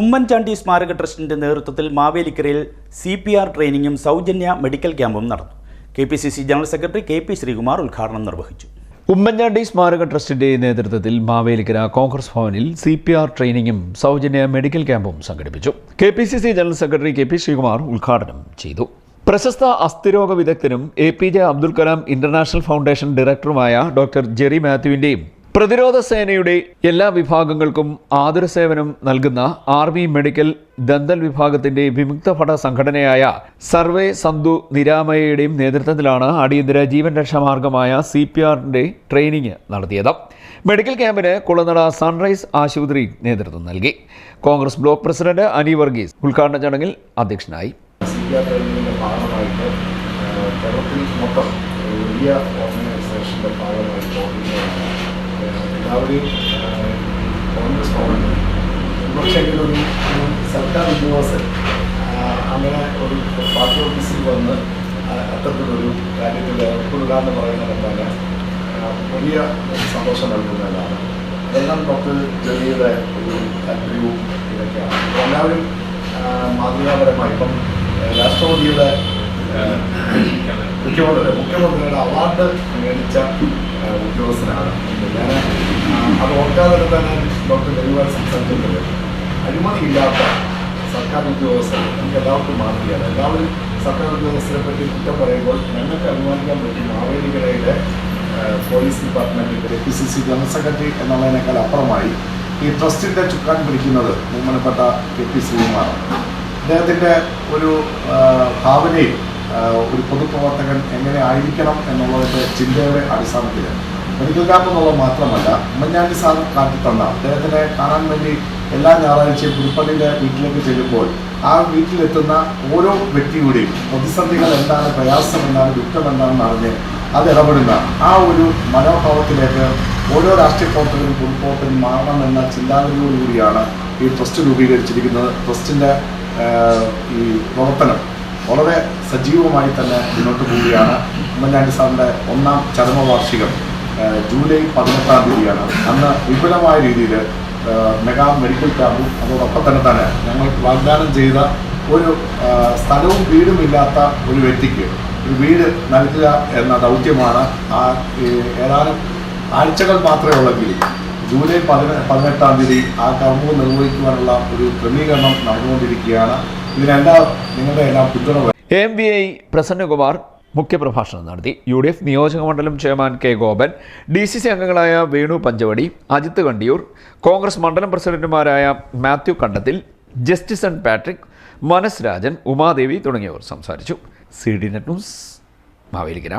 ഉമ്മൻചാണ്ടി സ്മാരക ട്രസ്റ്റിന്റെ നേതൃത്വത്തിൽ മാവേലിക്കരയിൽ സി പി ആർ ട്രെയിനിങ്ങും സൗജന്യ മെഡിക്കൽ ക്യാമ്പും നടന്നു. K P C C general secretary K P Sreekumar ഉദ്ഘാടനം നിർവഹിച്ചു. ഉമ്മൻചാണ്ടി സ്മാരക ട്രസ്റ്റിന്റെ നേതൃത്വത്തിൽ മാവേലിക്കര കോൺഗ്രസ് ഭവനിൽ സി പി ആർ ട്രെയിനിങ്ങും സൗജന്യ മെഡിക്കൽ ക്യാമ്പും സംഘടിപ്പിച്ചു. K P C C general secretary K P Sreekumar ഉദ്ഘാടനം ചെയ്തു. പ്രശസ്ത അസ്ഥിരോഗ വിദഗ്ധനും A P J Abdul Kalam international foundation ഡയറക്ടറുമായ ഡോക്ടർ ജെറി മാത്യുവിന്റെയും പ്രതിരോധ സേനയുടെ എല്ലാ വിഭാഗങ്ങൾക്കും ആതുര സേവനം നൽകുന്ന ആർമി മെഡിക്കൽ ദന്തൽ വിഭാഗത്തിന്റെ വിമുക്ത ഭട സംഘടനയായ സർവേ സന്തു നിരാമയയുടെയും നേതൃത്വത്തിലാണ് അടിയന്തര ജീവൻ രക്ഷാമാർഗമായ സി പി ആറിന്റെ ട്രെയിനിങ് നടത്തിയത്. മെഡിക്കൽ ക്യാമ്പിന് കുളനട സൺറൈസ് ആശുപത്രി നേതൃത്വം നൽകി. കോൺഗ്രസ് ബ്ലോക്ക് പ്രസിഡന്റ് അനി വർഗീസ് ഉദ്ഘാടന ചടങ്ങിൽ അധ്യക്ഷനായി. ഭാഗമായിട്ട് ഓർഗനൈസേഷന്റെ ഭാഗമായി ആ, കോൺഗ്രസ് ഭവനിൽ ഒരുപക്ഷെങ്കിലും ഒരു ഒരു സർക്കാർ ഉദ്യോഗസ്ഥൻ അങ്ങനെ ഒരു പാർട്ടി ഓഫീസിൽ വന്ന് ആ, അത്തരത്തിലൊരു കാര്യത്തിൽ എന്ന് പറയുന്നത് എന്താണ് വലിയ ഒരു സന്തോഷം നൽകുന്നതാണ്. അതെല്ലാം ഡോക്ടർ ജലീയുടെ ഒരു താല്പര്യവും ഇതൊക്കെയാണ്. എല്ലാവരും മാതൃകാപരമായി ഇപ്പം രാഷ്ട്രപതിയുടെ മുഖ്യമന്ത്രി മുഖ്യമന്ത്രിയുടെ അവാർഡ് മേടിച്ച ഉദ്യോഗസ്ഥനാണ്. ഞാൻ അത് ഓർക്കാതെ തന്നെ ഡോക്ടർ ജലീവാൾ സംസാരിക്കുന്നത് അഴിമതിയില്ലാത്ത സർക്കാർ ഉദ്യോഗസ്ഥർ നമുക്ക് എല്ലാവർക്കും മാതൃകയാണ് എല്ലാവരും സർക്കാർ ഉദ്യോഗസ്ഥരെ പറ്റി കുറ്റം പറയുമ്പോൾ ഞങ്ങൾക്ക് അഭിമാനിക്കാൻ പറ്റും മാവേലിക്കരയുടെ പോലീസ് ഡിപ്പാർട്ട്മെന്റിന്റെ P C C general secretary എന്നുള്ളതിനേക്കാൾ അപ്പുറമായി ഈ ട്രസ്റ്റിന്റെ ചുക്കാൻ പിടിക്കുന്നത് ബഹുമാനപ്പെട്ട കെ പി ശ്രീകുമാറാണ്. അദ്ദേഹത്തിന്റെ ഒരു ആ, ഒരു പൊതുപ്രവർത്തകൻ എങ്ങനെ ആയിരിക്കണം എന്നുള്ളതിന്റെ ചിന്തയുടെ അടിസ്ഥാനത്തിൽ മെഡിക്കൽ ക്യാമ്പ് എന്നുള്ളത് മാത്രമല്ല ഉമ്മൻചാണ്ടി സാർ കാട്ടിത്തന്ന അദ്ദേഹത്തിനെ കാണാൻ വേണ്ടി എല്ലാ ഞായറാഴ്ചയും പുതുപ്പള്ളിയിലെ വീട്ടിലേക്ക് ചെല്ലുമ്പോൾ ആ വീട്ടിലെത്തുന്ന ഓരോ വ്യക്തിയുടെയും പ്രതിസന്ധികൾ എന്താണ് പ്രയാസം എന്താണ് ദുഃഖം എന്താണെന്ന് അറിഞ്ഞ് അത് ഇടപെടുന്ന ആ ഒരു മനോഭാവത്തിലേക്ക് ഓരോ രാഷ്ട്രീയ പ്രവർത്തകരും പൊതുപ്രവർത്തകരും മാറണമെന്ന ചിന്താഗതിയോടുകൂടിയാണ് ഈ ട്രസ്റ്റ് രൂപീകരിച്ചിരിക്കുന്നത്. ട്രസ്റ്റിന്റെ ഈ പ്രവർത്തനം. വളരെ സജീവമായി തന്നെ മുന്നോട്ട് പോവുകയാണ്. ഉമ്മൻചാണ്ടി സാറിന്റെ ഒന്നാം ചരമവാർഷികം ജൂലൈ പതിനെട്ടാം തീയതിയാണ്. അന്ന് വിപുലമായ രീതിയിൽ മെഗാ മെഡിക്കൽ ക്യാമ്പും അതോടൊപ്പം തന്നെ തന്നെ ഞങ്ങൾ വാഗ്ദാനം ചെയ്ത ഒരു സ്ഥലവും വീടും ഇല്ലാത്ത ഒരു വ്യക്തിക്ക് ഒരു വീട് നൽകുക എന്ന ദൗത്യമാണ് ആ ഏതാനും ആഴ്ചകൾ മാത്രമേ ഉള്ളെങ്കിലും ജൂലൈ പതിനെ പതിനെട്ടാം തീയതി ആ കർമ്മവും നിർവഹിക്കുവാനുള്ള ഒരു ക്രമീകരണം നടന്നുകൊണ്ടിരിക്കുകയാണ്. നിങ്ങളുടെ. എം വി ഐ പ്രസന്നകുമാർ മുഖ്യപ്രഭാഷണം നടത്തി. യു ഡി എഫ് നിയോജകമണ്ഡലം chairman K Gopan D C C അംഗങ്ങളായ വേണു പഞ്ചവടി അജിത്ത് കണ്ടിയൂർ കോൺഗ്രസ് മണ്ഡലം പ്രസിഡന്റുമാരായ മാത്യു കണ്ടത്തിൽ ജസ്റ്റിസ് ജസ്റ്റിസൺ പാട്രിക് മനസ് രാജൻ ഉമാദേവി തുടങ്ങിയവർ സംസാരിച്ചു. C D net news Mavelikkara.